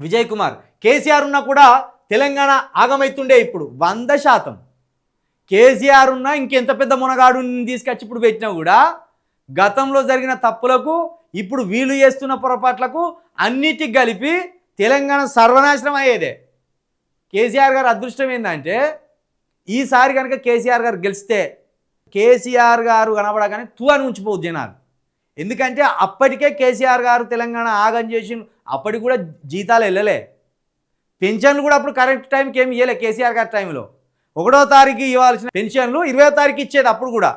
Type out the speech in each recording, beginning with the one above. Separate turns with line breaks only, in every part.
విజయ్ కుమార్. కేసీఆర్ ఉన్నా కూడా తెలంగాణ ఆగమైతుండే ఇప్పుడు. వంద శాతం. కేసీఆర్ ఉన్నా ఇంకెంత పెద్ద మునగాడు తీసుకొచ్చి ఇప్పుడు పెట్టినా కూడా గతంలో జరిగిన తప్పులకు ఇప్పుడు వీళ్ళు చేస్తున్న పొరపాట్లకు అన్నిటికి కలిపి తెలంగాణ సర్వనాశనం అయ్యేదే. కేసీఆర్ గారు అదృష్టం ఏంటంటే ఈసారి కనుక కేసీఆర్ గారు గెలిస్తే కేసీఆర్ గారు కనబడగానే తూ అని ఉంచిపోదు జనాలు. ఎందుకంటే అప్పటికే కేసీఆర్ గారు తెలంగాణ ఆగం చేసి అప్పటికి కూడా జీతాలు వెళ్ళలే. పెన్షన్లు కూడా అప్పుడు కరెక్ట్ టైంకి ఏమి ఇవ్వలే కేసీఆర్ గారి టైంలో. ఒకటో తారీఖు ఇవ్వాల్సిన పెన్షన్లు ఇరవై తారీఖు ఇచ్చేది అప్పుడు కూడా.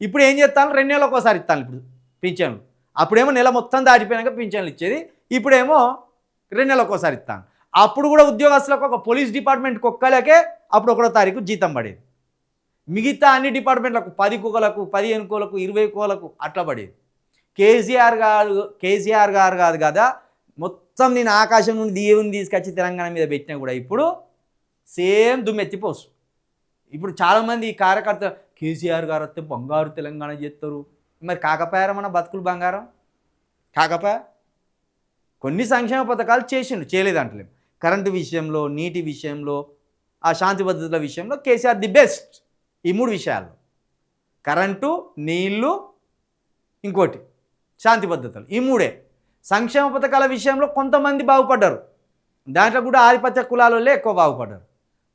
ఇప్పుడు ఏం చేస్తాను? రెండు నెలలకు ఒకసారి ఇస్తాను ఇప్పుడు పింఛన్లు అప్పుడేమో నెల మొత్తం దాటిపోయాక పింఛన్లు ఇచ్చేది. ఇప్పుడేమో రెండు నెలలకు ఒకసారి ఇస్తాను. అప్పుడు కూడా ఉద్యోగస్తులకు ఒక పోలీస్ డిపార్ట్మెంట్కి ఒక్కలకే అప్పుడు ఒకటో తారీఖు జీతం పడేది. మిగతా అన్ని డిపార్ట్మెంట్లకు పది కోలకు పదిహేను కోలకు ఇరవై కోలకు అట్లా పడేది. కేసీఆర్ గారు కేసీఆర్ గారు కాదు కదా మొత్తం నేను ఆకాశం నుండి దేవుని తీసుకొచ్చి తెలంగాణ మీద పెట్టినా కూడా ఇప్పుడు సేమ్ దుమ్మెత్తిపోసు ఇప్పుడు చాలామంది కార్యకర్త కేసీఆర్ గారు వస్తే బంగారు తెలంగాణ చేస్తారు. మరి కాకపోయారా మన బతుకులు బంగారం? కాకపోయా? కొన్ని సంక్షేమ పథకాలు చేసిండు చేయలేదంటలేము కరెంటు విషయంలో నీటి విషయంలో ఆ శాంతి భద్రతల విషయంలో కేసీఆర్ ది బెస్ట్. ఈ మూడు విషయాల్లో. కరెంటు నీళ్ళు ఇంకోటి. శాంతి భద్రతలు ఈ మూడే. సంక్షేమ పథకాల విషయంలో కొంతమంది బాగుపడ్డారు. దాంట్లో కూడా ఆధిపత్య కులాలలో ఎక్కువ బాగుపడ్డారు.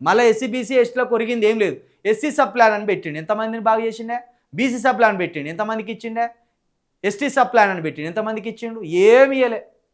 మళ్ళీ ఎస్సీ బీసీ ఎస్టీలో కొరిగింది ఏం లేదు. ఎస్సీ సబ్ ప్లాన్ అని పెట్టిండు. ఎంతమందిని బాగు చేసిండే? బీసీ సబ్ ప్లాన్ పెట్టిండు. ఎంతమందికి ఇచ్చిండే? ఎస్టీ సబ్ ప్లాన్ అని పెట్టిండు. ఎంతమందికి ఇచ్చిండు? ఏమి ఇవ్వలే